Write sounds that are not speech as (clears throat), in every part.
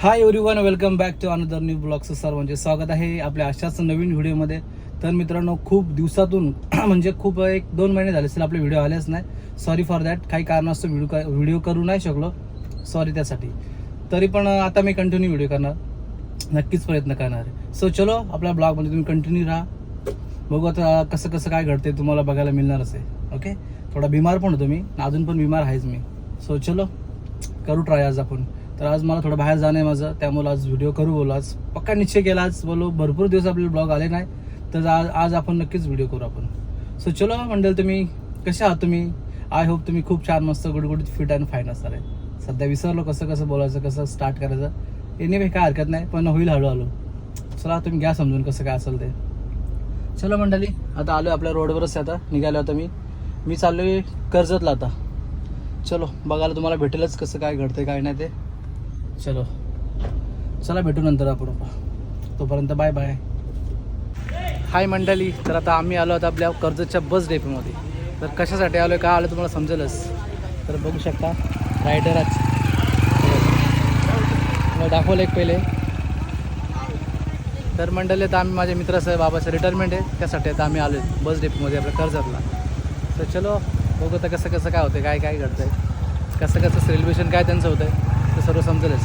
Hi everyone welcome back to another new ब्लॉगचं सर्वांचे स्वागत आहे आपल्या अशाच नवीन व्हिडिओमध्ये. तर मित्रांनो खूप दिवसातून (clears throat) म्हणजे खूप एक दोन महिने झाले असेल आपले व्हिडिओ आलेच नाही. सॉरी फॉर दॅट काही कारणास्तव व्हिडिओ व्हिडिओ करू नाही शकलो. सॉरी त्यासाठी. तरी पण आता मी कंटिन्यू व्हिडिओ करणार. नक्कीच प्रयत्न करणार आहे. सो चलो आपल्या ब्लॉगमध्ये तुम्ही कंटिन्यू राहा. बघू आता कसं कसं काय घडते तुम्हाला बघायला मिळणारच आहे ओके थोडा बिमार पण होतो मी. अजून पण बिमार आहेच मी. सो चलो करू ट्राय आज आपण. तर आज मला थोडं बाहेर जाणं आहे माझं. त्यामुळे आज व्हिडिओ करू बोलो. आज पक्का निश्चय केला. आज बोलो भरपूर दिवस आपले ब्लॉग आले नाही. तर आज आज आपण नक्कीच व्हिडिओ करू आपण. सो चलो मंडळ तुम्ही कसे आहात तुम्ही? आय होप तुम्ही खूप छान मस्त गुडगुडीत फिट अँड फाईन असणार आहे. सध्या विसरलो कसं कसं बोलायचं कसं स्टार्ट करायचं. एनिवे काय हरकत नाही पण होईल हळूहळू. चला तुम्ही घ्या समजून कसं काय असेल ते. चलो मंडळी आता आलो आपल्या रोडवरच आहे आता. निघालो आता मी. मी चाललो आहे कर्जतला आता. चलो बघायला तुम्हाला भेटेलच कसं काय घडतं काय नाही ते. चलो. चला भेटू नंतर आपण तोपर्यंत बाय बाय हाय मंडळी तर आता आम्ही आलो आता आपल्या कर्जतच्या बस डेपोमध्ये तर कशासाठी आलो आहे का आलो तुम्हाला समजेलच. तर बघू शकता रायडरच आज. तुम्हाला दाखवलं एक पहिले. तर मंडळी आता आम्ही माझ्या मित्राचं बाबाचं रिटायरमेंट आहे. त्यासाठी आता आम्ही आलो बस डेपोमध्ये आपल्या कर्जतला. तर चलो बघू आता कसं कसं काय होतं काय काय घडतं आहे कसं कसं सेलिब्रेशन काय त्यांचं होतं आहे ते सर्व समजेलच.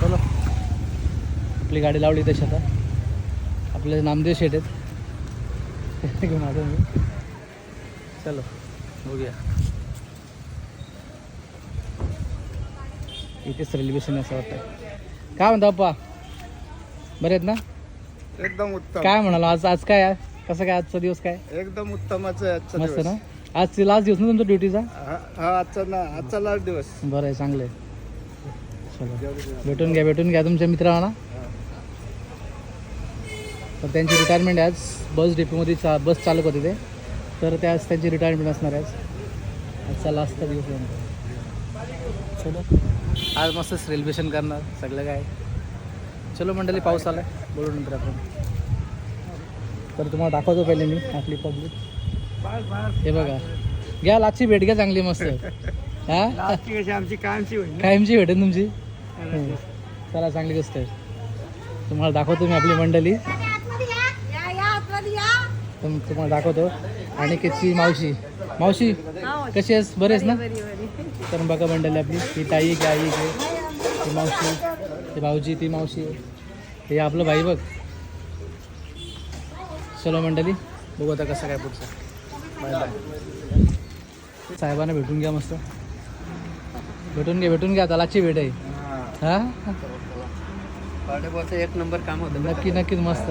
चलो. आपली गाडी लावली तशी आता. आपले नामदेव शेट आहेत. मी. चलो बघूया. इथे सेलिब्रेशन असं वाटतं काय म्हणता अप्पा बरे आहेत ना? एकदम उत्तम. काय म्हणालो? आज आज काय कसं काय आजचा दिवस काय? एकदम उत्तमच मस्त. ना? आज लास्ट दिवस ना तुमचा ड्युटीचा हा आजचा ना आजचा लास्ट दिवस. बरं आहे चांगलं आहे. चलो. भेटून घ्या भेटून घ्या तुमच्या मित्रांना. तर त्यांची रिटायरमेंट आहे आज. बस डेपोमध्ये चा बस चालक होते ते. तर त्या आज त्यांची रिटायरमेंट असणार आहे आज. आजचा लास्टचा दिवस. चलो. आज मस्त सेलिब्रेशन करणार सगळं काय. चलो मंडळी पाऊस आला बोलू नंतर आपण. तर तुम्हाला दाखवतो पहिले मी आपली पब्लिक हे बघा. घ्या लाची भेट घ्या चांगली मस्त. हा? आमची कायमची भेटेल तुमची. चला चांगली गोष्ट आहे. तुम्हाला दाखवतो मी आपली मंडळी. तुम तुम्हाला दाखवतो. आणि किती मावशी मावशी. कशी आहेस? बरे आहेस ना? तर बघा मंडळी आपली ही ताई की आई ती मावशी ती भाऊजी ती मावशी. हे आपलं भाई बघ. चलो मंडळी बघू आता कसं काय पुढचं. बाय बाय साहेबांना भेटून घ्या मस्त. भेटून घ्या भेटून घ्या त्यालाची भेट आहे. हा? एक नंबर काम होतं. नक्की नक्कीच मस्त.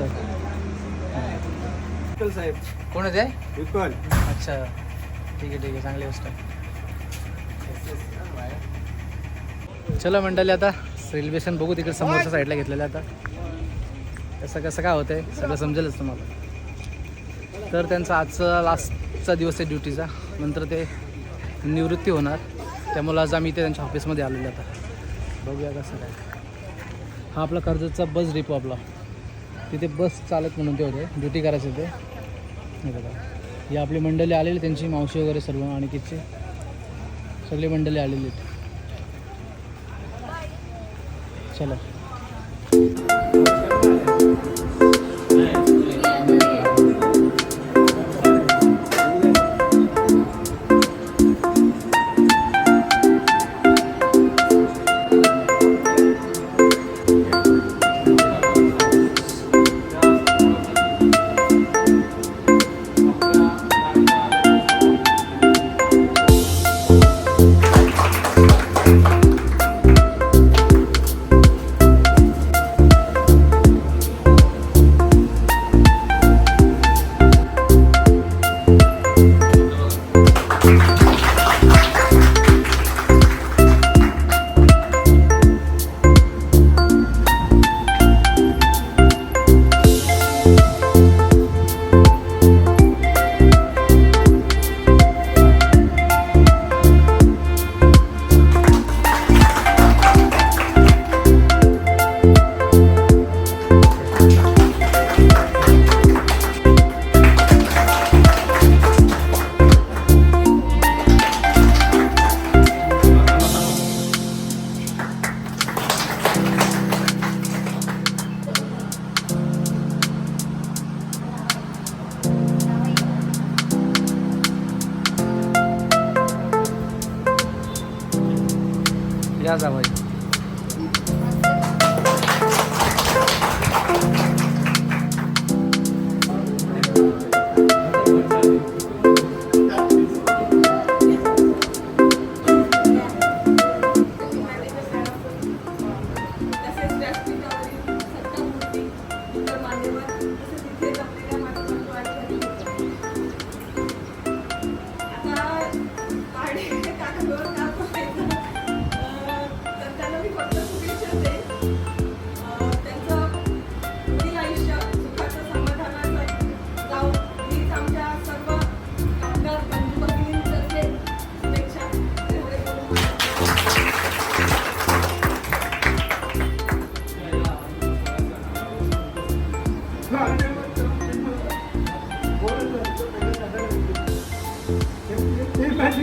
साहेब. कोण आहे ते? विकल अच्छा. ठीक आहे ठीक आहे. चांगली गोष्ट आहे. चलो मंडळी आता सेलिब्रेशन बघू तिकडे समोरच्या साईडला घेतलेलं आहे आता. कसं कसं काय होतंय? सगळं समजेलच तुम्हाला. तर त्यांचा आजचा लास्टचा दिवस आहे ड्युटीचा. नंतर ते निवृत्ती होणार. त्यामुळे आज आम्ही इथे त्यांच्या ऑफिसमध्ये आलेलो आता. बघूया कसं काय. हा आपला कर्जतचा बस डिपो आपला. तिथे बस चालत म्हणून ते होते. ड्युटी करायचे ते. हे बघा. या आपली मंडळी आलेली त्यांची मावशी वगैरे सर्व आणि किती सगळी मंडळी आलेली आहेत. चला.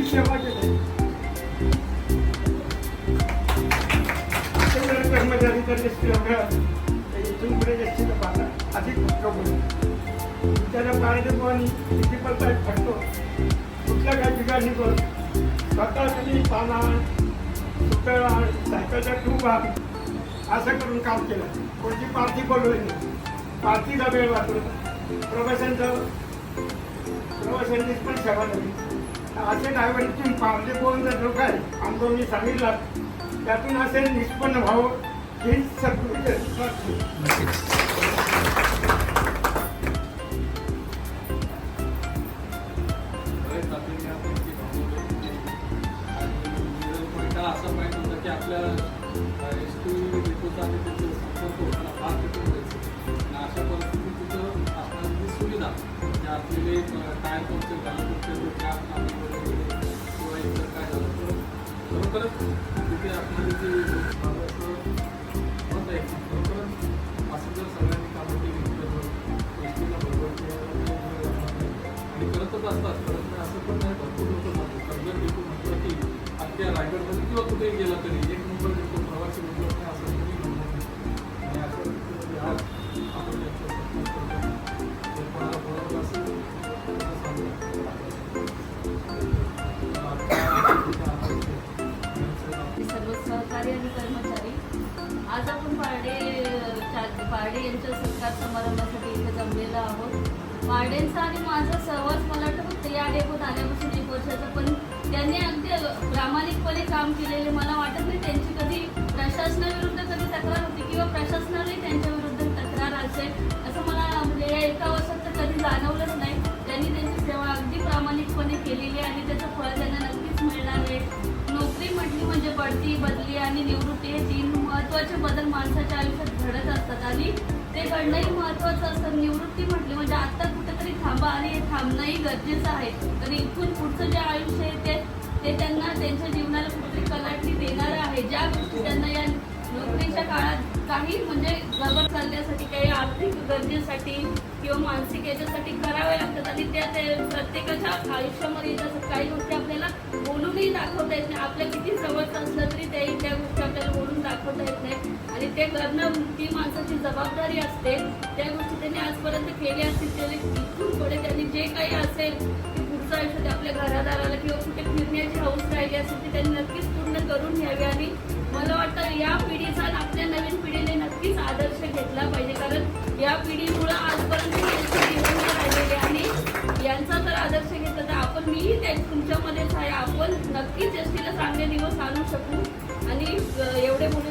सेवा केली कर्मचारी तर जास्त इथून पुढे जास्त पाहता अधिक बोलू बिचारा पाण्याचे पाणी किती पण काय फटतो कुठल्या काय ठिकाणी पण स्वतः तुम्ही पाना सुकळ सायकलच्या ट्यूब असं करून काम केलं. कोणती पार्टी बोलवली नाही पार्टीचा वेळ वाचवला प्रवाशांचं प्रवाशांनीच पण सेवा झाली असे ड्रायव्हरची पावले बोलून जर लोक आहे आमचं मी सांगितला त्यातून असे निष्पन्न व्हावं ही सत्कृती बढती बदली आणि निवृत्ती हे तीन महत्त्वाचे बदल माणसाच्या आयुष्यात घडत असतात. आणि ते घडणंही महत्वाचं असतं. निवृत्ती म्हटली म्हणजे आत्ता कुठेतरी थांबा आणि हे थांबणंही गरजेचं आहे. तर इथून पुढचं जे आयुष्य आहे ते ते त्यांना त्यांच्या जीवनाला कुठेतरी कलाटणी देणारं आहे. ज्या गोष्टी त्यांना या नोकरीच्या काळात काही म्हणजे जबर चालण्यासाठी काही आर्थिक गरजेसाठी किंवा मानसिक याच्यासाठी कराव्या लागतात आणि त्या ते प्रत्येकाच्या आयुष्यामध्ये येत असतात काही गोष्टी आपल्याला कुठेही दाखवता येत नाही. आपल्या किती जवळचं असलं तरी त्याही त्या गोष्टी आपल्याला बोलून दाखवता येत नाही. आणि ते करणं ती माणसाची जबाबदारी असते. त्या गोष्टी त्यांनी आजपर्यंत केल्या असतील त्याने इथून पुढे त्यांनी जे काही असेल ते पुढचं आयुष्य ते आपल्या घरादाराला किंवा कुठे फिरण्याची हौस राहिली असेल ती त्यांनी नक्कीच पूर्ण करून घ्यावी. आणि मला वाटतं या पिढीचा आपल्या नवीन पिढीने नक्कीच आदर्श घेतला पाहिजे. कारण या पिढीमुळं आजपर्यंत राहिलेले आणि यांचा तर आदर्श घेतला नक्कीच एस टीला चांगले दिवस आणू शकू. आणि एवढे बोलून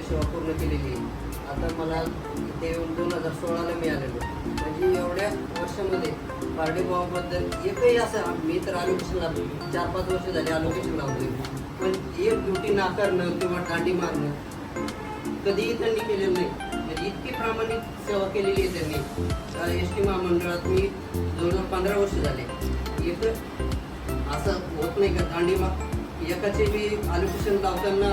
सेवा पूर्ण केलेली आता मला ते दोन हजार सोळाला मिळालेलं. म्हणजे एवढ्या वर्षामध्ये पारडी भावाबद्दल एकही असं मी तर अलोकेशन लावतो चार पाच वर्ष झाले अलोकेशन लावले. पण एक ड्युटी नाकारणं किंवा दांडी मारणं कधीही त्यांनी केलेलं नाही. म्हणजे इतकी प्रामाणिक सेवा केलेली आहे त्यांनी. एस टी महामंडळात मी जवळजवळ पंधरा वर्ष झाले. एक असं होत नाही का दांडी मा एकाचे मी आलोकेशन लावताना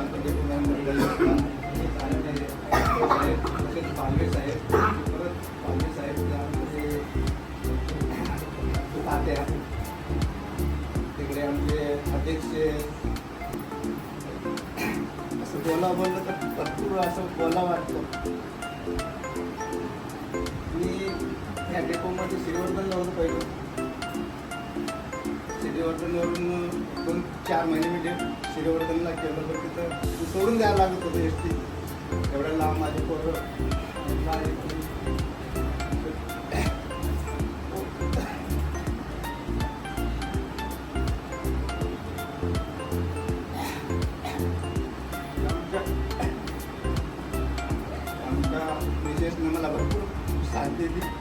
अध्यक्ष असं बोला बोललं तर भरपूर असं बोला वाटतं. मी या डेपोमध्ये श्रीवर्धनला होतो पहिलं. श्रीवर्धनवरून दोन चार महिने मी डे श्रीवर्धनला केलं तर तिथं सोडून द्यायला लागत होतं एस टी एवढ्या लांब माझे पोरं मला भरपूर साथ दिली.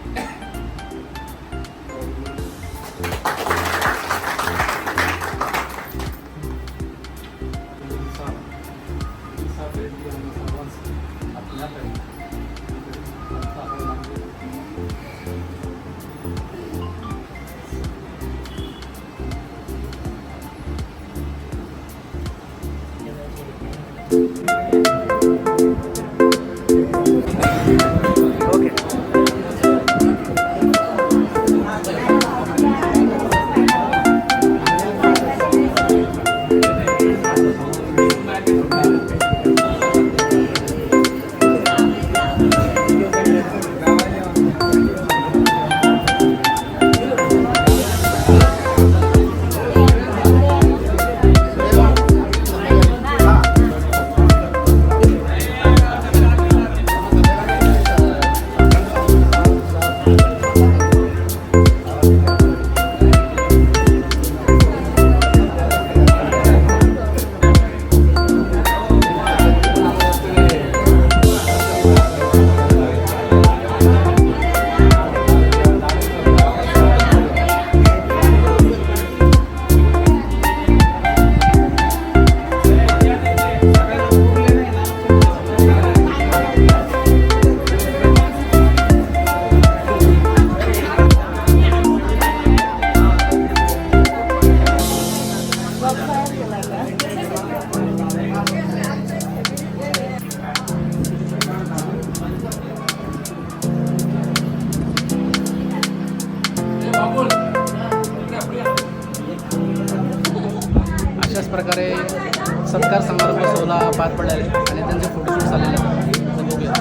सत्कार समारंभ सोहळा पार पडलेला आहे आणि त्यांचे फोटोशूट झालेले आहेत. बघूया.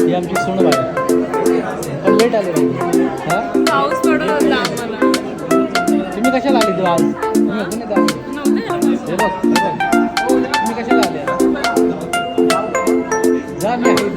ही आमची सोनबाई पण लेट आले हा? पाऊस पडत होता आम्हाला. तुम्ही कशाला आले तू आज? तुम्ही होते ना. हे हे बघ. तुम्ही कशाला आले जा मी आहे.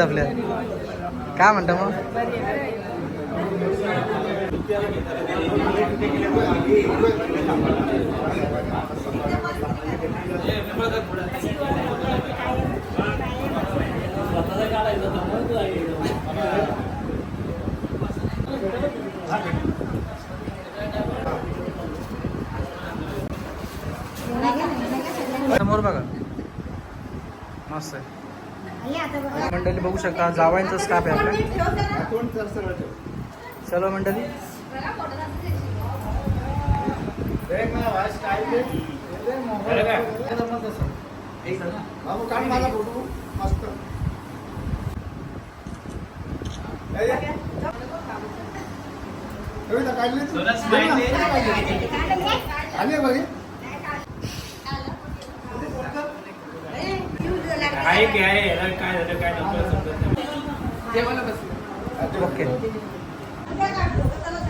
आपल्या काय म्हणता मग समोर बघा मस्त आहे बघू शकता जावायचं स्टाफ आहे आपल्या सर्व तर सरळ ठेव. चलो मंडळी एक ना, वास काय ते? ते मोबाईल हे जमत असं. बाबू काढ माझा फोटो मस्त हे घे. कविता काढली तू? आली आहे बघ. काय काय याला काय झालं काय नंतर समजत नाही. ओके.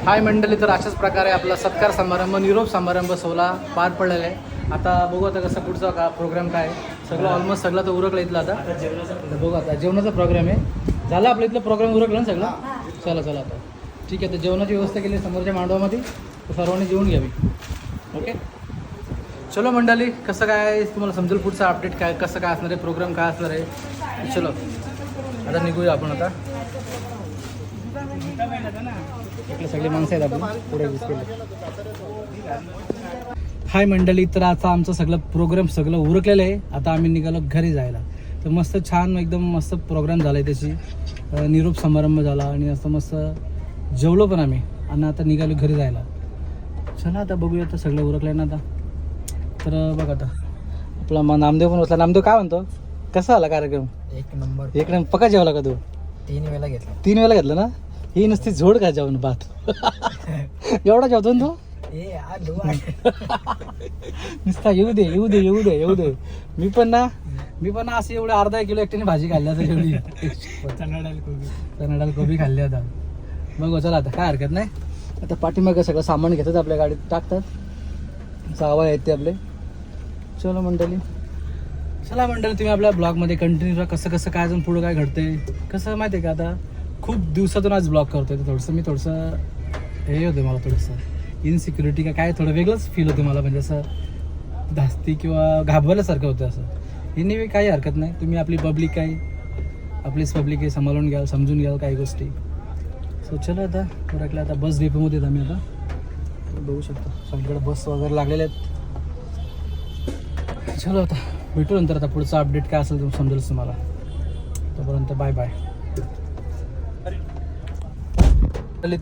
हाय मंडळी तर अशाच प्रकारे आपला सत्कार समारंभ निरोप समारंभ सोहळा पार पडलेला आहे. आता बघू आता कसं पुढचा का प्रोग्राम काय आहे. सगळं ऑलमोस्ट सगळं तर उरकलं इथलं आता. आता बघू आता जेवणाचा प्रोग्राम आहे. झालं आपलं इथलं प्रोग्राम उरकलं ना सगळं? चला चला आता. ठीक आहे तर जेवणाची व्यवस्था केली समोरच्या मांडवामध्ये. तर सर्वांनी जेवून घ्यावी ओके? चलो मंडळी कसं काय तुम्हाला समजेल पुढचा अपडेट काय कसं काय असणार आहे प्रोग्राम काय असणार आहे? चलो आता निघूया आपण आता. इकडे सगळी माणसं आहेत आपण पुढे हाय मंडळी तर आता आमचं सगळं प्रोग्राम सगळं उरकलेलं आहे. आता आम्ही निघालो घरी जायला. तर मस्त छान एकदम मस्त प्रोग्राम झाला आहे त्याची. निरूप निरोप समारंभ झाला आणि असं मस्त जेवलो पण आम्ही. आणि आता निघालो घरी जायला. चला आता बघूया आता सगळं उरकलं ना आता. तर बघ आता. आपला मा नामदेव पण बसला. नामदेव काय म्हणतो? कसा आला कार्यक्रम? एक नंबर. एक नंबर. पका जेवला का तू? तीन वेळा घेतला. तीन वेळेला घेतलं ना? ही नुसती झोड का जेवण भात. (laughs) एवढा जेवतो ना तू? (laughs) नुसता येऊ दे येऊ दे येऊ दे येऊ दे. मी पण ना मी पण ना अशी एवढं अर्धा किलो एकट्याने भाजी खाल्ली आता एवढी कन्नडाला कोबी. खाल्ली आता. बघू चला आता. काय हरकत नाही. आता पाठीमागं सगळं सामान घेतात आपल्या गाडीत टाकतात. जावा आहेत ते आपले. चलो मंडळी. चला मंडळी तुम्ही आपल्या ब्लॉगमध्ये कंटिन्यू राहा कसं कसं काय अजून पुढं काय घडतंय? कसं माहिती आहे का आता? खूप दिवसातून आज ब्लॉग करतोय. तर थोडंसं मी थोडंसं हे होतं मला थोडंसं इनसिक्युरिटी का काय थोडं वेगळंच फील होतं मला. म्हणजे असं धास्ती किंवा घाबरल्यासारखं होतं असं. हिने बी काही हरकत नाही. तुम्ही आपली पब्लिक काय आपलीच पब्लिक आहे. सांभाळून घ्याल समजून घ्याल काही गोष्टी. सो चलो आता. ओरखलं आता बस डेपोमध्ये आम्ही आता. बघू शकतो. सगळीकडे बस वगैरे लागलेल्या आहेत. चलो आता भेटू नंतर आता पुढचा अपडेट काय असेल ते समजेल तुम्हाला. तोपर्यंत बाय बाय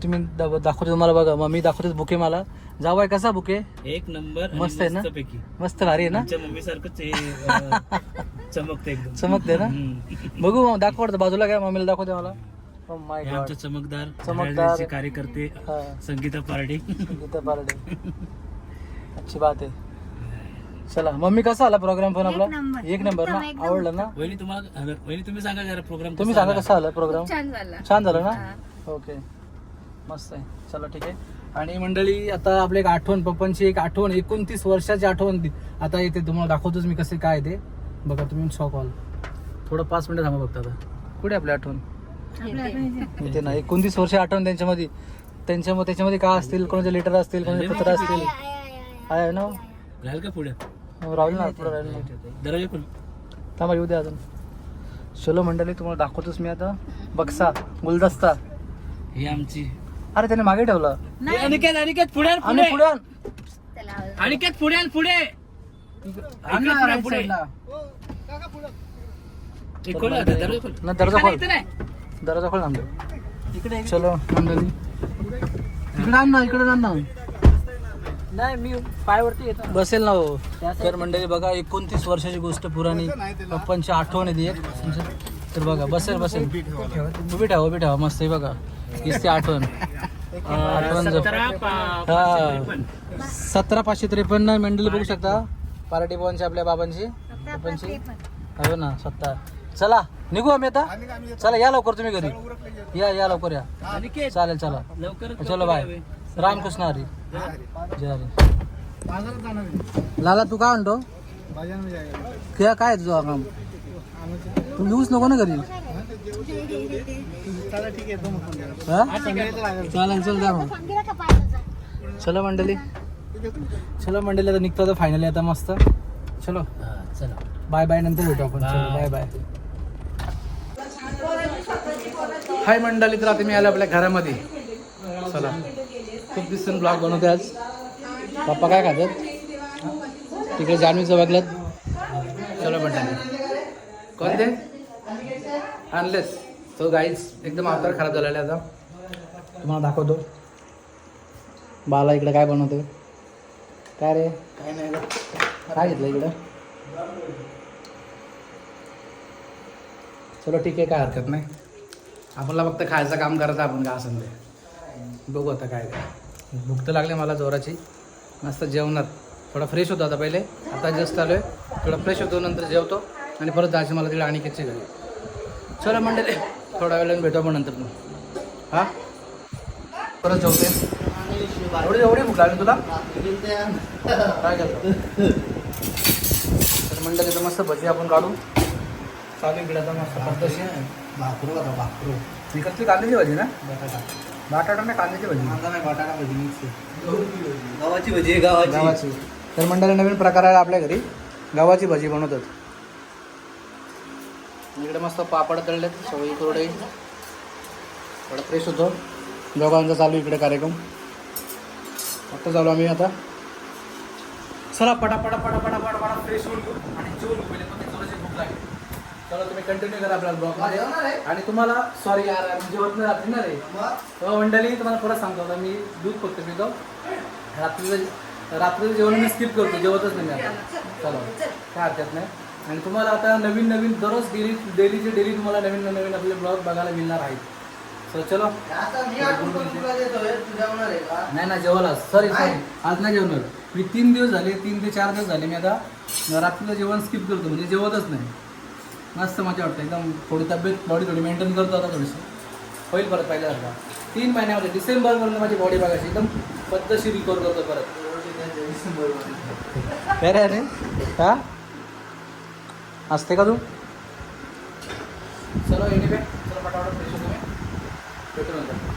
तुम्ही दाखवतो तुम्हाला बघा. मग मी दाखवतो बुके मला. जावाय कसा बुके? एक नंबर मस्त आहे ना? मस्त भारी आहे ना? मम्मी सारखंच अं, चमकतं चमकते ना. बघू दाखवत बाजूला काय मम्मीला दाखवते मला. Oh. आमचे चमकदार चमकदार. कार्यकर्ते हा, संगीता पारडे. गीता पारडे. अच्छी बात आहे. चला मम्मी कसा आला प्रोग्राम पण आपला? एक नंबर ना? आवडला ना? वहिनी तुम्हाला वहिनी तुम्ही सांगा जरा प्रोग्राम तुम्ही सांगा कसा आला प्रोग्राम छान झाला. छान झालं ना? ओके. मस्त आहे. चला ठीक आहे. आणि मंडळी आता आपली एक आठवण पप्पांची एक आठवण एकोणतीस वर्षाची आठवण आता येते तुम्हाला दाखवतोच मी कसे काय ते. बघा तुम्ही शॉक कॉल थोडं पाच मिनिटं थांबा बघता आता. कुठे आपली आठवण? इथे. ना एकोणतीस वर्ष आठवण त्यांच्यामध्ये. त्यांच्यामध्ये त्याच्यामध्ये काय असतील कोणाचे लेटर असतील कोणाचे पत्र असतील? आहे ना? घाल का पुढे? राहुल ना पुढं राहिलं ना. दरवाजा पण थांबा येऊ द्या अजून. चलो मंडळी तुम्हाला दाखवतोच मी आता. बक्सा गुलदस्ता. ही आमची अरे त्याने मागे ठेवला. अनिकेत अनिकेत पुढे आण, आणि पुढे. पुढे आण. अनिकेत पुढे आण, पुढे. आण ना, पुढे, right पुढे. side ला. हे खोल आता, दरवाजा खोल. ना, दरवाजा खोल. इथं नाही. दरवाजा खोल आमच्या. चलो मंडळी. इकडे आण ना इकडे आण ना. नाही मी पायवरती येतो. बसेल ना हो. तर मंडळी बघा एकोणतीस वर्षाची गोष्ट पुराणी. पप्पांची आठवण आहे ती एक. तर बघा बसेल बसेल. उभी ठेवा. उभी ठेवा मस्त आहे बघा. हीच ती आठवण. (laughs) हा, आठवण सतरा हा. पाचशे त्रेपन्न. सतरा पाचशे त्रेपन्न मंडळी बघू शकता. पाराडी भवनची आपल्या बाबांची. पप्पांची. हो ना सत्ता. चला निघू आम्ही आता. चला या लवकर तुम्ही घरी. या या लवकर या. चालेल चला. लवकर चलो बाय रामकृष्ण हरी. जय हरी. लाला तू काय म्हणतो? क्या काय आहे तुझं काम तू येऊच नको ना घरी. हा? चालेल चल जा मग. चलो मंडळी. चलो मंडळी आता निघतो आता फायनली आता मस्त. चलो. हा, चला. बाय बाय नंतर भेटू आपण. चलो बाय बाय हाय मंडळी तर आता मी आलो आपल्या घरामध्ये. चला. खूप दिवसांनी ब्लॉग बनवते आज. पप्पा काय खातात? तिकडे जान्हवीचं बघल्यात. चलो मंडळी कोणते? आणलेस. तो गाईच एकदम अवतार खराब झालेला आहे आता. तुम्हाला दाखवतो. बाला इकडे काय बनवते काय रे? काय नाही. काय घेतलं इकडं? चलो ठीक आहे काय हरकत नाही. आपल्याला फक्त खायचं काम करायचं आपण काय असेल ते बघू आता काय काय. भूक तर लागली मला जोराची. मस्त जेवणार थोडा फ्रेश होतो आता पहिले. आता जस्ट आलो आहे. थोडा फ्रेश होतो नंतर जेवतो. आणि परत जायचं मला तिकडे अनिकेतच्या घरी. चला मंडळी थोड्या वेळाने भेटू आपण नंतर हां? परत जेवते. एवढी एवढी भूक लागली तुला? काय करतो? तर मंडळी तर मस्त भजी आपण काढू. चालू आता मस्त. पद्धतशीर भाकरू बघा भाकरू. ही कसली कांद्याची भाजी ना? बटाटा नाही कांद्याची भाजी। नाही बटाटा भजी मिक्स गावाची भजी आहे गावाची तर मंडळी नवीन प्रकार आहे आपल्या घरी. गव्हाची भाजी बनवतात. इकडे मस्त पापड तळलेत सवयी कुरडई थोडं फ्रेश होतो. दोघांचा चालू इकडे कार्यक्रम. आता चालू आम्ही आता. चला पटा पटा पटा पटा पटा पटा फ्रेश होऊन घेऊ. आणि जेवून घेऊ पहिले पण थोडीशी भूक लागेल चला तुम्ही कंटिन्यू करा आपल्या ब्लॉग आणि तुम्हाला सॉरी यार जेवत नाही रात्री ना रे तेव्हा मंडळी तुम्हाला परत सांगतो आता मी दूध फक्त पितो. रात्रीचं रात्रीचं जेवण मी स्किप करतो जेवतच नाही मी आता. चला काय हरकत नाही. आणि तुम्हाला आता नवीन नवीन दररोज डेली डेलीचे डेली तुम्हाला नवीन नवीन आपले ब्लॉग बघायला मिळणार आहेत. सो चलो. नाही ना जेवला सॉरी सॉरी आज नाही जेवणार. मी तीन दिवस झाले तीन ते चार दिवस झाले मी आता रात्रीचं जेवण स्किप करतो म्हणजे जेवतच नाही. मस्त मजा वाटतं. एकदम थोडी तब्येत बॉडी थोडी मेंटेन करतो आता थोडीशी. होईल परत पहिल्यासारखा तीन महिन्यामध्ये डिसेंबरपर्यंत माझी बॉडी बघायची. एकदम पद्धतशीर रिकवर करतो परत. काय रे अरे? हा? असते का तू? चलो एनिवे चलो पटापट फ्रेश होतो मी. भेटू नंतर.